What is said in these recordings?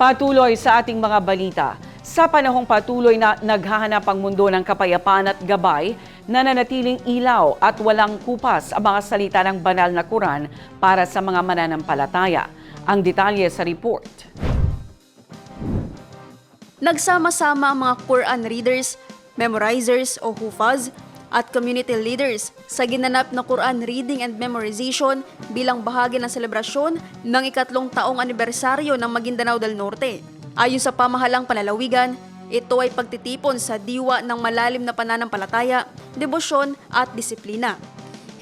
Patuloy sa ating mga balita. Sa panahong patuloy na naghahanap ang mundo ng kapayapaan at gabay, nananatiling ilaw at walang kupas ang mga salita ng banal na Quran para sa mga mananampalataya. Ang detalye sa report. Nagsama-sama ang mga Quran readers, memorizers o hufaz at community leaders sa ginanap na Quran reading and memorization bilang bahagi ng selebrasyon ng ikatlong taong anibersaryo ng Maguindanao del Norte. Ayon sa pamahalang panlalawigan, ito ay pagtitipon sa diwa ng malalim na pananampalataya, debosyon at disiplina.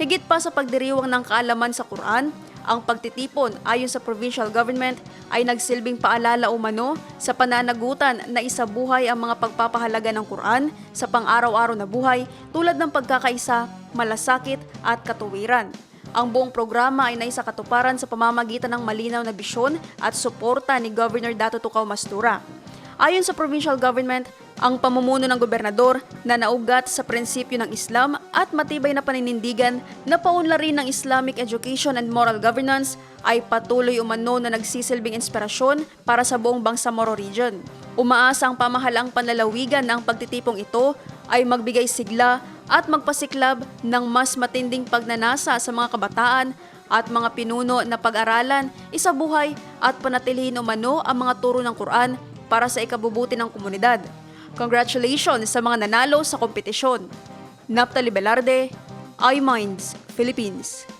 Higit pa sa pagdiriwang ng kaalaman sa Quran, ang pagtitipon ayon sa provincial government ay nagsilbing paalala umano sa pananagutan na isabuhay ang mga pagpapahalaga ng Quran sa pang-araw-araw na buhay tulad ng pagkakaisa, malasakit at katuwiran. Ang buong programa ay naisakatuparan sa pamamagitan ng malinaw na bisyon at suporta ni Governor Dato Tukaw Mastura. Ayon sa provincial government, ang pamumuno ng gobernador na naugat sa prinsipyo ng Islam at matibay na paninindigan na paunlarin ng Islamic education and moral governance ay patuloy umano na nagsisilbing inspirasyon para sa buong Bangsamoro region. Umaasa ang pamahalang panlalawigan na ang pagtitipong ito ay magbigay sigla at magpasiklab ng mas matinding pagnanasa sa mga kabataan at mga pinuno na pag-aralan, isabuhay at panatilihin umano ang mga turo ng Quran para sa ikabubuti ng komunidad. Congratulations sa mga nanalo sa kompetisyon. Naptali Velarde, iMinds, Philippines.